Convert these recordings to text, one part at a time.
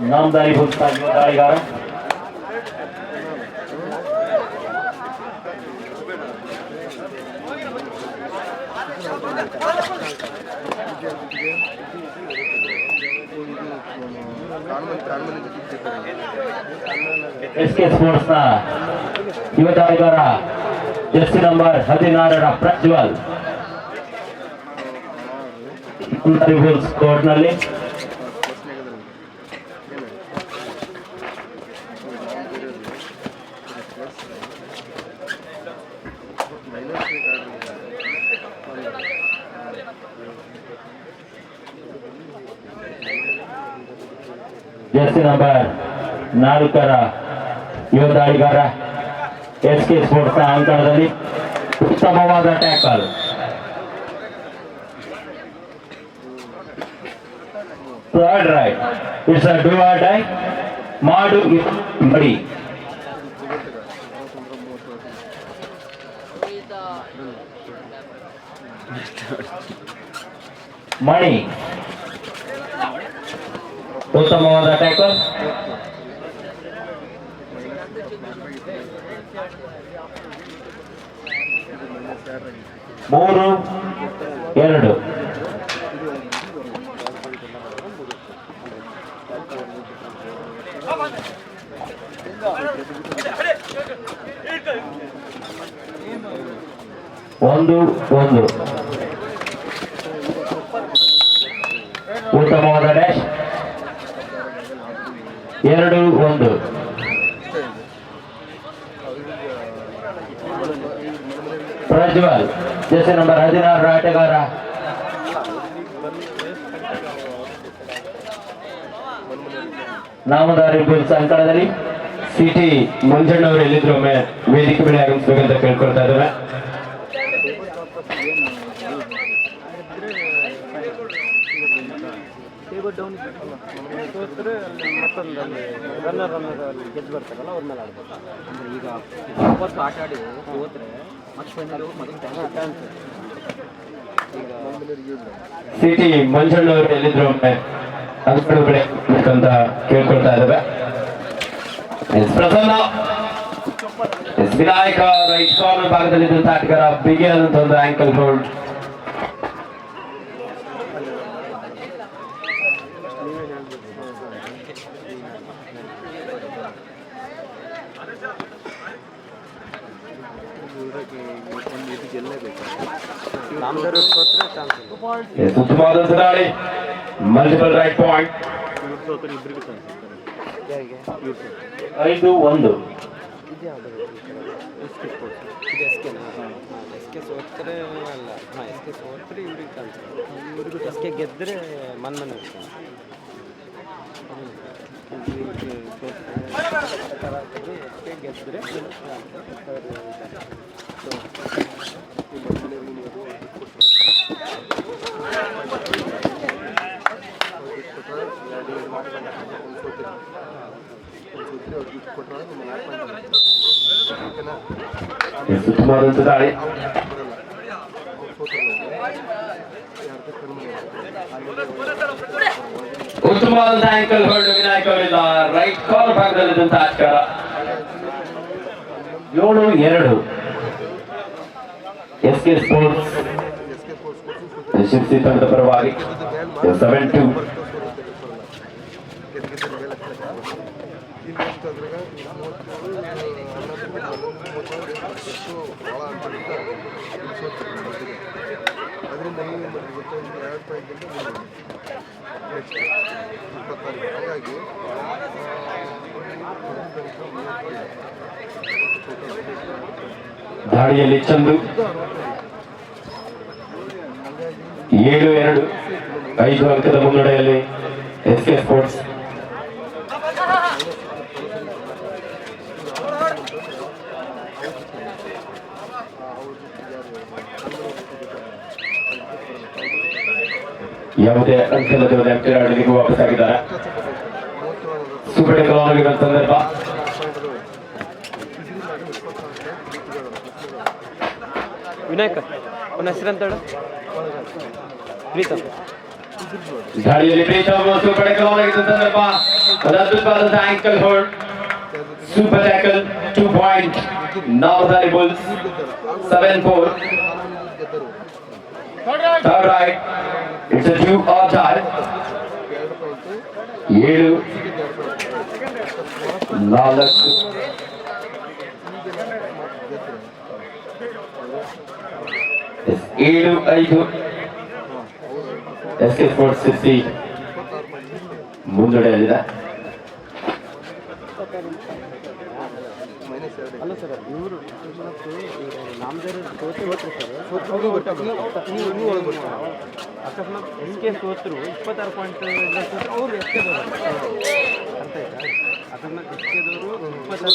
નામદારી ભૂલતા જોતાળી ગારો Thank you. S K ಸ್ಪೋರ್ಟ್ಸ್ನ ಯುವ ಎಸ್ ಜರ್ಸಿ ನಂಬರ್ ಹದಿನಾರರ ಪ್ರಜ್ವಲ್. ನಾಮದಾರಿ ರೂಲ್ಸ್ ಕೋರ್ಟ್ನಲ್ಲಿ ಜರ್ಸಿ ನಂಬರ್ ನಾಲ್ಕರ ಯುವ ದಾಳಿಗಾರ ಎಸ್ ಕೆ ಸ್ಪೋರ್ಟ್ಸ್ನ ಅಂಕಣದಲ್ಲಿ ಉತ್ತಮವಾದ tackle third raid it's a do or die ಮಾಡು ಇ- ಮಡಿ ಮಣಿ ಉತ್ತಮವಾದ ಟ್ಯಾಕಲ್ ಮೂರು ಎರಡು ಒಂದು ಒಂದು ಉತ್ತಮವಾದ ಡ್ಯಾಶ್ ಎರಡು ಒಂದು ಜೆಸಿ ನಂಬರ್ ಹದಿನಾರು ಆಟಗಾರ ನಾಮದಾರಿ ಬುಲ್ಸ್ ಅಂಕಣದಲ್ಲಿ ಸಿಟಿ ಮಂಜಣ್ಣವರು ಎಲ್ಲಿದ್ರು ಒಮ್ಮೆ ವೇದಿಕೆ ಮೇಲೆ ಆಗಮಿಸ್ಬೇಕಂತ ಕೇಳ್ಕೊಳ್ತಾ ಇದ್ದಾರೆ. ಮೇಲೆ ಈಗ ಆಟ ಆಡಿ ಹೋದ್ರೆ ಸಿಟಿ ಮಂಜಣ್ಣವರು ಎಲ್ಲಿದ್ರು ಒಮ್ಮೆ? ಅಂಕಣ ಬೆಳೆ ಅಂತ ಕೇಳ್ಕೊಳ್ತಾ ಇದ್ದಾವೆ. S Prasanna, S Vinayak, right corner ಭಾಗದಲ್ಲಿ ಆಟಗಾರ ಬಿಗಿ ಆದಂತ ಒಂದು ಆಂಕಲ್ ಹೋಲ್ಡ್ ಸೋತ್ರೆ ಚಾನ್ಸ್ ಇಲ್ಲ ಎಸ್ ಉತ್ತಮವಾದಂತ ದಾಳಿ ಮಲ್ಟಿಪಲ್ ರೈಟ್ ಪಾಯಿಂಟ್ ಇವ್ರು ಸೋತ್ರೆ ಇಬ್ಬರಿಗೂ ಚಾನ್ಸ್ ಯಾರಿಗೆ ಇವ್ರು ಸೋತ್ರೆ ಐದು ಒಂದು ಇದು ಯಾವುದು ಎಸ್ ಕೆ ಸ್ಪೋರ್ಟ್ಸ್ ಇದು ಎಸ್ ಕೆನಾ ಹಾಂ ಎಸ್ ಕೆ ಸೋತ್ರೆ ಅಲ್ಲ ಹಾಂ ಎಸ್ ಕೆ ಸೋತ್ರೆ ಇವ್ರಿಗೆ ಚಾನ್ಸ್ ಇವ್ರಿಗೂ ಎಸ್ ಕೆ ಗೆದ್ದರೆ ಮನ್ ಮನೆ ಇರ್ತಾನೆ ಎಸ್ ಕೆ ಗೆದ್ದರೆ ದಾಳಿ ಉತ್ತಮವಾದಂತ ಆಂಕಲ್ ಹೋಲ್ಡ್ ವಿನಾಯಕ್ ಅವರಿಂದ. ರೈಟ್ ಕಾರ್ನರ್ ಭಾಗದಲ್ಲಿದ್ದಂತ ಆಟಗಾರ. ಏಳು, ಎರಡು. ಎಸ್ ಕೆ ಸ್ಪೋರ್ಟ್ಸ್ ಶಿರ್ಸಿ ತಂಡದ ಪರವಾಗಿ ಸೆವೆನ್ ಟು ಅದರಿಂದ ನೀವು ಗೊತ್ತೊಂದು ಎರಡು ಪಾಯಿಂಟ್ ನೆಕ್ಸ್ಟ್ ಇಪ್ಪತ್ತಾರು ಹಾಗಾಗಿ ದಾಳಿಯಲ್ಲಿ ಚಂದು ಏಳು ಎರಡು. ಐದು ಅಂಕದ ಮುನ್ನಡೆಯಲ್ಲಿ ಎಸ್ ಕೆ ಸ್ಪೋರ್ಟ್ಸ್. ಯಾವುದೇ ಅಂಕದ ಎಂಟರ್ ಆಡಲಿಕ್ಕೆ ವಾಪಸ್ ಆಗಿದ್ದಾರೆ. ಟೆಕಲ್ ಆಗಿರೋ ಸಂದರ್ಭ. ವಿನಾಯಕ ಅವನ ಹೆಸರಂತ ಹೇಳು? ಪ್ರೀತಮ್ ದಾಳಿಯಲ್ಲಿ ಪ್ರೀತಮ್ ಸೂಪರ್ ಟೆಕಲ್ ಆಗಿರೋ ಸಂದರ್ಭ ಒಂದು ಅದ್ಭುತವಾದಂತ ankle hold super tackle two point Namdhari bulls seven four ಗೆದ್ದರು third raid it's do or die ಎರಡು ಪಾಯಿಂಟು ಏಳು ನಾಲ್ಕು ಎಸ್, ಕೆ ಸ್ಪೋರ್ಟ್ಸ್ ಎರಡು ಅಲ್ಲ ಸರ್ ಇವರು ಅಕಸ್ಮಾತ್ ಎಸ್ ಸೋತರು ಇಪ್ಪತ್ತಾರು ಪಾಯಿಂಟ್ ಅವ್ರು ಎಸ್ ಅಕಸ್ಮಾತ್ ಇಪ್ಪತ್ತಾರು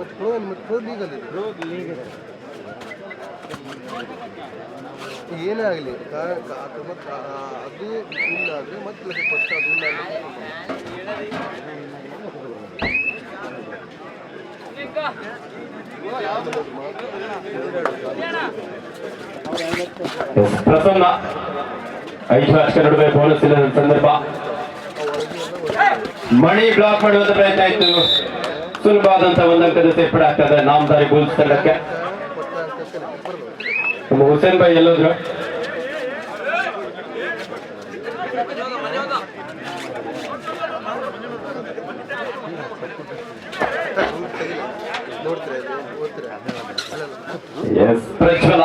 ಮತ್ತೆ ಪ್ರೋ ಇದೆ. ಪ್ರೋ ಇದೆ. ಏನೇ ಆಗಲಿ ಮತ್ತೆ ಅದು ಇಲ್ಲ ಆದರೆ ಮತ್ತೆ ಲಕ್ಷ ಮತ್ತೆ ಅದು ಇಲ್ಲ ಪ್ರಸನ್ನ ಐದು ಲಕ್ಷ ನಡುವೆ ಬೋನಸ್ ಇಲ್ಲದ ಸಂದರ್ಭ. ಮಣಿ ಬ್ಲಾಕ್ ಮಾಡುವಂತ ಪ್ರಯತ್ನ ಇತ್ತು ಸುಲಭವಾದಂತ ಒಂದು ಆಗ್ತದೆ. ನಾಮದಾರಿ ಬುಲ್ಸ್ ತಂಡಕ್ಕೆ. ನಮ್ಮ ಹುಸೇನ್ ಬಾಯಿ ಎಲ್ಲೋದ್ರು? ಎಸ್ ಪ್ರಜ್ವಲ.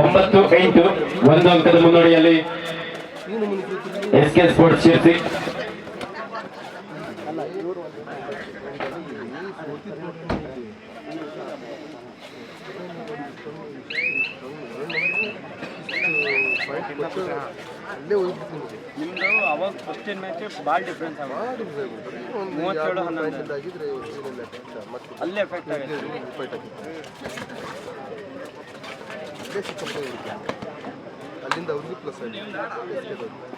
ಒಂಬತ್ತು, ಎಂಟು, ಒಂದು ಅಂಕದ S K sports Sirsi match ಅಲ್ಲೇ. ಅಲ್ಲಿಂದ ಅವ್ರಿಗೂ ಪ್ಲಸ್ ಆಗಿದೆ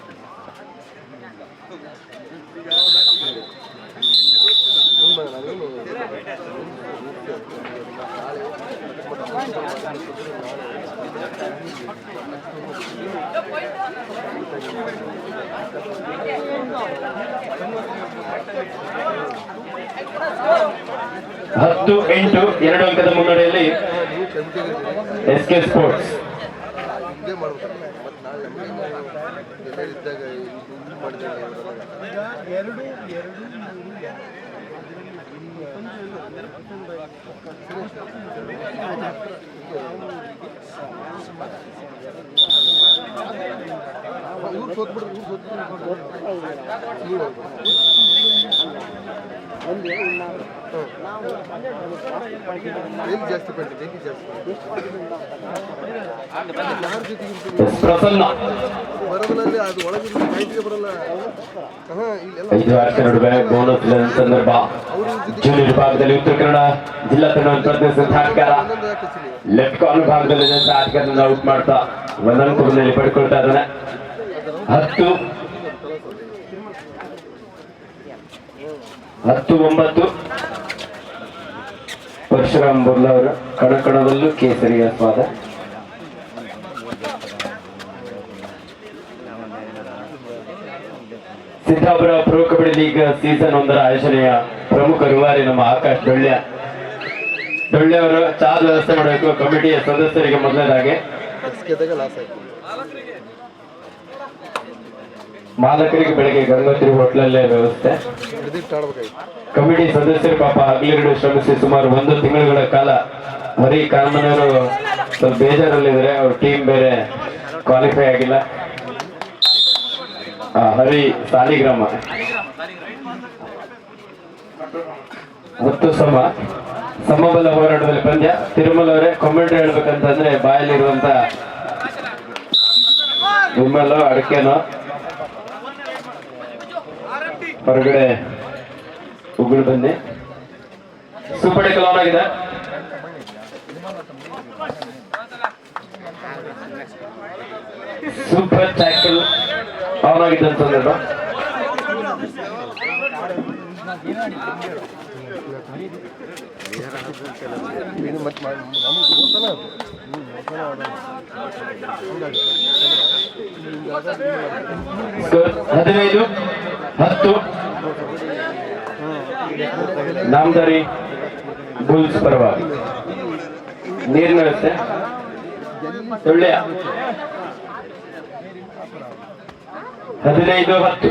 ಹತ್ತು ಎಂಟು ಎರಡು ಅಂಕದ ಮುನ್ನಡೆಯಲ್ಲಿ ಎಸ್ ಕೆ ಸ್ಪೋರ್ಟ್ಸ್ ಇವ್ರು ಸೋತ್ಬಿಡ್ರಿ ಇವ್ರು ಸೋತ್ಬಿಡ್ರಿ ನೀವು ಜಾಸ್ತಿ ಜಾಸ್ತಿ ಪ್ರಸನ್ನ. ಬರೋದ್ರಲ್ಲಿ ಅದು ಬರಲ್ಲ. ಐದು ವರ್ಷ ನಡುವೆ ಬೋನಸ್ ಸಂದರ್ಭ. ಜೂನಿಯರ್ ವಿಭಾಗದಲ್ಲಿ ಉತ್ತರ ಕನ್ನಡ ಜಿಲ್ಲಾ ತಂಡ ಪ್ರತಿನಿಧಿಸಿದ ಆಟಗಾರ ಲೆಫ್ಟ್ ಕಾರ್ನರ್ ಭಾಗದಲ್ಲಿ ಇದ್ದಂತ ಆಟಗಾರನ ಔಟ್ ಮಾಡ್ತಾ ಒಂದೊಂದು ಪಡ್ಕೊಳ್ತಾ ಇದ್ದಾನೆ. ಹತ್ತು ಹತ್ತು ಒಂಬತ್ತು ಪರಶುರಾಮ್ ಬುರ್ಲಾ ಅವರು ಕಣಕಣದಲ್ಲೂ ಕೇಸರಿಯ ಸ್ವಾದ. Siddapura pro kabaddi league season ಒಂದರ ಆಯೋಜನೆಯ ಪ್ರಮುಖ ರೂವಾರಿ ನಮ್ಮ ಆಕಾಶ್ ಡೊಳ್ಳ್ಯ ಡೊಳ್ಳೆ ಅವರು ಚಾ ವ್ಯವಸ್ಥೆ ಮಾಡಬೇಕು. ಕಮಿಟಿಯ ಸದಸ್ಯರಿಗೆ ಮೊದಲನೇದಾಗಿ. ಮಾಲಕರಿಗೆ ಬೆಳಗ್ಗೆ ಗಂಗೋತ್ರಿ ಹೋಟ್ಲಲ್ಲೇ ವ್ಯವಸ್ಥೆ. ಕಮಿಟಿ ಸದಸ್ಯರು ಪಾಪ ಹಗಲಿರುಳು ಶ್ರಮಿಸಿ ಸುಮಾರು ಒಂದು ತಿಂಗಳುಗಳ ಕಾಲ ಹರಿ ಕಾಮನವರು ಸ್ವಲ್ಪ ಬೇಜಾರಲ್ಲಿದ್ದಾರೆ ಅವ್ರ ಟೀಮ್ ಬೇರೆ ಕ್ವಾಲಿಫೈ ಆಗಿಲ್ಲ. ಹರಿ ಸಾಲಿಗ್ರಾಮ. ಮತ್ತು ಸಮ, ಸಮಬಲ ಹೋರಾಟದಲ್ಲಿ ಪಂದ್ಯ. ತಿರುಮಲ ಅವರೇ ಕಮೆಂಟ್ ಹೇಳ್ಬೇಕಂತಂದ್ರೆ ಬಾಯಲ್ಲಿರುವಂತ ವಿಮಲ್ ಅಡಕೆನೋ ಹೊರಗಡೆ ಉಗುಳು ಬನ್ನಿ ಸೂಪರ್ ಕಲಾನ್ ಆಗಿದೆ. ಸೂಪರ್ ಟ್ಯಾಕಲ್ ಆನ್ ಆಗಿದೆ ಅಂತಂದ್ರೆ ಇದು ಅದು ಹದಿನೈದು ಹತ್ತು. ನಾಮದಾರಿ ಬುಲ್ಸ್ ಪರವಾಗಿ. ನೀರಿನ ವ್ಯವಸ್ಥೆ. ಒಳ್ಳೆಯ. ಹದಿನೈದು ಹತ್ತು.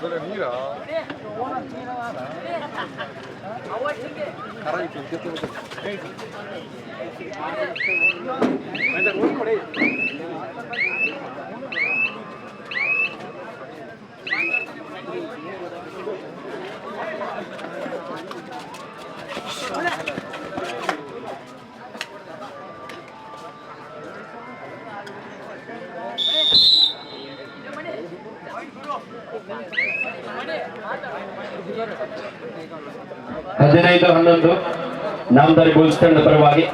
그래 미라. 사람이 그렇게 뜨면 좀. 근데 오늘 그래. Hola. ಹದಿನೈದು ಹನ್ನೊಂದು ನಾಮದಾರಿ ತಂಡ ಪರವಾಗಿ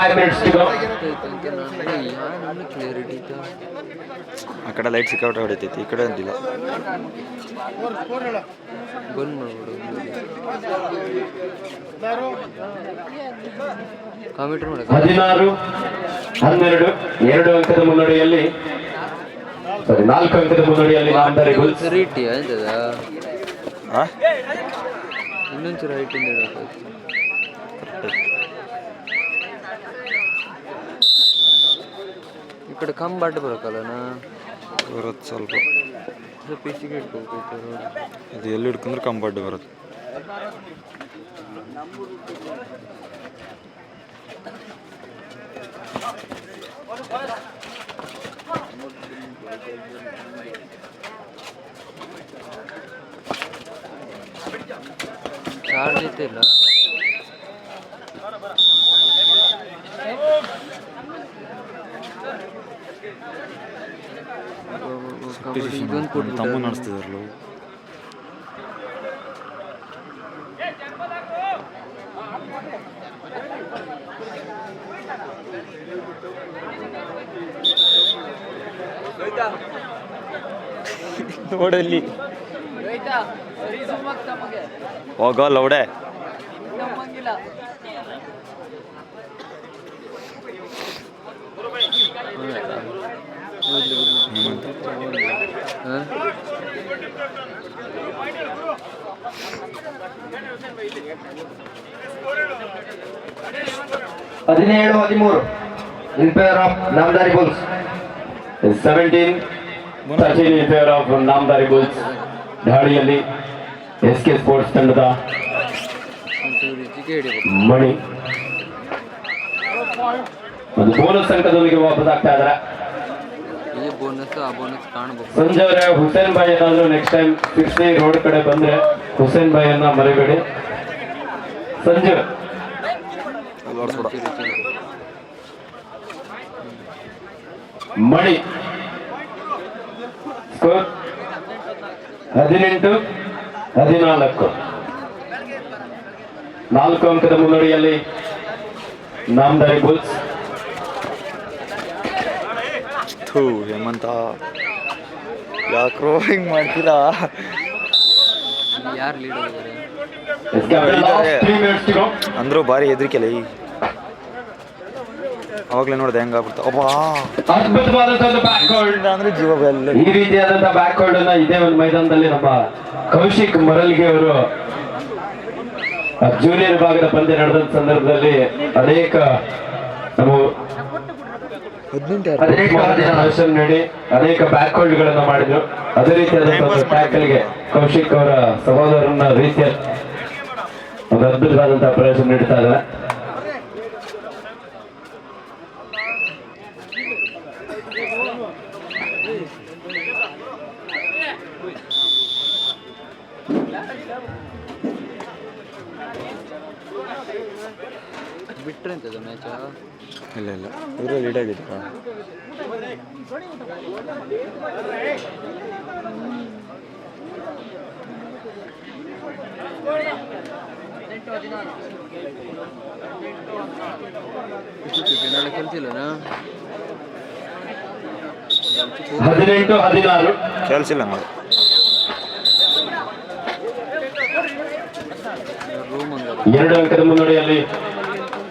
ಫೈವ್ ಮಿನಿಟ್ಸ್ ಟು ಗೋ ಆ ಕಡೆ ಲೈಟ್ ಸಿಕ್ಕೌಟ್ ಹೊಡಿತೈತಿ ಈ ಕಡೆ ಅಂತಿಲ್ಲ. ಬಂದ್ ಮಾಡ್ಬಿಡು ಕಾಮೆಂಟ್ ಮಾಡಕ ಹದಿನಾರು ಹನ್ನೆರಡು ಎರಡು ಅಂಕದ ಮುನ್ನಡೆಯಲ್ಲಿ ಸಾರಿ ನಾಲ್ಕು ಅಂಕದ ಮುನ್ನಡೆಯಲ್ಲಿ ನಾಮದಾರಿ ಬುಲ್ಸ್ ರೀಟಿ ಆಯ್ತದ ಆ ಇನ್ನೊಂಚೂರು ಹೈಟಿಂದ ಇಡಬೇಕು ಈ ಕಡೆ ಕಂಬ ಅಡ್ಡ ಬರಕಲ್ಲನಾ? ಬರುತ್ತೆ ಸ್ವಲ್ಪ. ಸ್ವಲ್ಪ ಹೆಚ್ಚಿಗೆ ಇಟ್ಕೋಬೇಕು ಇದು ಎಲ್ಲಿ ಹಿಡ್ಕೊಂಡ್ರೆ ಅಡ್ಡ ಬರುತ್ತೆ. ಚಾರ್ಜ್ ಇಲ್ಲ? ಕೂಡ ತಮ್ಮ ನಡೆಸ್ತಿದ್ರು ನೋಡಲ್ಲಿ. ಹೋಗೋ ಲೌಡೆ. ಹದಿನೇಳು, ಹದಿಮೂರು. In favour of Namdhari bulls seventeen thirteen in favour of Namdhari bulls ದಾಳಿಯಲ್ಲಿ ಎಸ್ ಕೆ ಸ್ಪೋರ್ಟ್ಸ್ ತಂಡದ ಮಣಿ. ಒಂದು ಬೋನಸ್ ಅಂಕದೊಂದಿಗೆ ವಾಪಸ್ ಆಗ್ತಾ ಇದ್ದಾರೆ. ಬೋನಸ್ ಆ ಬೋನಸ್ ಕಾಣಬಹುದು ಸಂಜೆ ಅವರೇ ಹುಸೇನ್ ಬಾಯ್ ಏನಾದ್ರು ನೆಕ್ಸ್ಟ್ ಟೈಮ್ ಸಿಕ್ಸ್ಟಿ ರೋಡ್ ಕಡೆ ಬಂದ್ರೆ ಹುಸೇನ್ ಬಾಯ್ ಅನ್ನ ಮರಿಬೇಡಿ. ಸಂಜೆ. ಮಣಿ. ಸ್ಕೋರ್? ಹದಿನೆಂಟು, ಹದಿನಾಲ್ಕು. ನಾಲ್ಕು ಅಂಕದ ಮುನ್ನಡೆಯಲ್ಲಿ ನಾಮದಾರಿ ಬುಲ್ಸ್. ಥೂ ಹೇಮಂತ. ಯಾಕ್ರೋ ಹಿಂಗೆ ಮಾಡ್ತೀರಾ? ಯಾರು ಲೀಡ್ ಅಂದ್ರು ಭಾರಿ ಹೆದರಿಕೆಲ್ಲ ಈ. ಅವಾಗಲೇ ನೋಡ್ದೆ ಅದ್ಭುತವಾದಂತಹ ಒಂದು ಬ್ಯಾಕ್ ಅಂದ್ರೆ ಜೀವ ಬೆಲ್ಲ. ಈ ರೀತಿಯಾದಂತ ಬ್ಯಾಕ್ ಹೋಲ್ಡ್ ಅನ್ನ ಇದೇ ಒಂದು ಮೈದಾನದಲ್ಲಿ ನಮ್ಮ ಕೌಶಿಕ್ ಮರಲ್ಗೆ ಅವರು ಜೂನಿಯರ್ ಭಾಗದ ಪಂದ್ಯ ನಡೆದ ಸಂದರ್ಭದಲ್ಲಿ ಅನೇಕ ನಮ್ಮ ಹದಿನೆಂಟು ನೀಡಿ ಅನೇಕ ಬ್ಯಾಕ್ ಹೋಲ್ಡ್ ಗಳನ್ನ ಮಾಡಿದ್ರು. ಅದೇ ರೀತಿಯಾದಂತಹ ಟ್ಯಾಕಲ್ಗೆ ಕೌಶಿಕ್ ಅವರ ಸಹೋದರನ ರೀತಿಯ ಒಂದು ಅದ್ಭುತವಾದಂತಹ ಪ್ರದರ್ಶನ ನೀಡ್ತಾ ಇದ್ದಾರೆ. ಬಿಟ್ರೆ ಅಂತದ ಮ್ಯಾಚ ಇಲ್ಲ ಇಲ್ಲ. ಇವರು ಲೀಡ್ ಆಗಿದ್ದಾರಾ ನಾಳೆ ಕಲ್ತಿಲ್ಲನಾ ಹದಿನೆಂಟು ಹದಿನಾರು. ಕೇಳಿಸಿಲ್ಲ ನಾವು ಎರಡು ಅಂಕದ ಮುನ್ನಡೆಯಲ್ಲಿ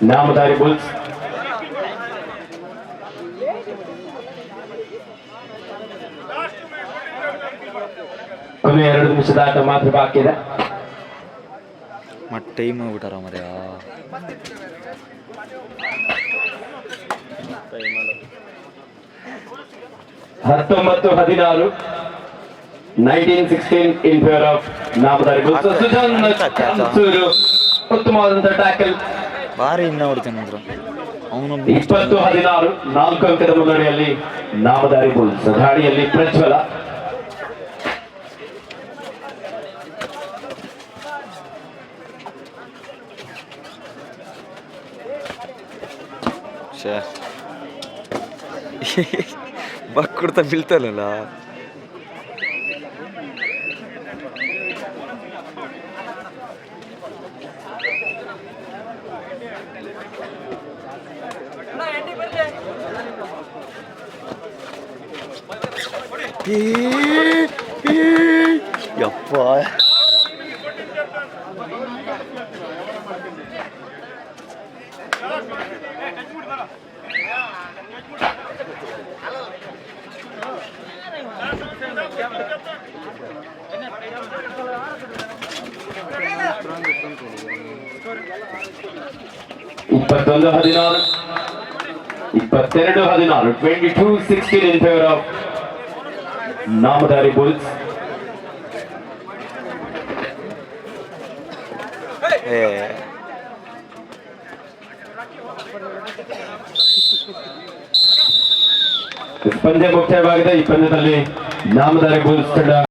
ನಾಮಧಾರಿ ಬುಲ್ಸ್ ಕೊನೆ ಎರಡು ನಿಮಿಷದ ಆಟ ಮಾತ್ರ ಬಾಕಿ ಇದೆ. ಮತ್ತೆ ಟೈಮ್ ಆಗ್ಬಿಟ್ಟಾರ ಮರ್ಯ. ಹತ್ತೊಂಬತ್ತು ಹದಿನಾರು nineteen sixteen in favour of Namdhari ಉತ್ತಮವಾದಂತಹ ಟ್ಯಾಕಲ್ ಭಾರಿ ಇನ್ನ ಹೊಡ್ತೇನೆ ಅಂದ್ರು ಅವನು ಇಪ್ಪತ್ತು ಹದಿನಾರು ನಾಲ್ಕು ಅಂಕದ ಮುನ್ನಡೆಯಲ್ಲಿ ನಾಮದಾರಿ ಬುಲ್ಸ್ ದಾಳಿಯಲ್ಲಿ ಪ್ರಜ್ವಲ. ಶೇ ಬಕ್ ಕೊಡ್ತಾ ಬೀಳ್ತಾನಲ್ಲ ಯಪ್ಪ. ಇಪ್ಪತ್ತೊಂದು ಹದಿನಾರು. ಇಪ್ಪತ್ತೆರಡು ಹದಿನಾರು. Twenty two sixteen in favour of Namdhari bulls ಪಂದ್ಯ ಮುಕ್ತಾಯವಾಗಿದೆ ಈ ಪಂದ್ಯದಲ್ಲಿ ನಾಮಧಾರಿ ಬುಲ್ಸ್ ತಂಡ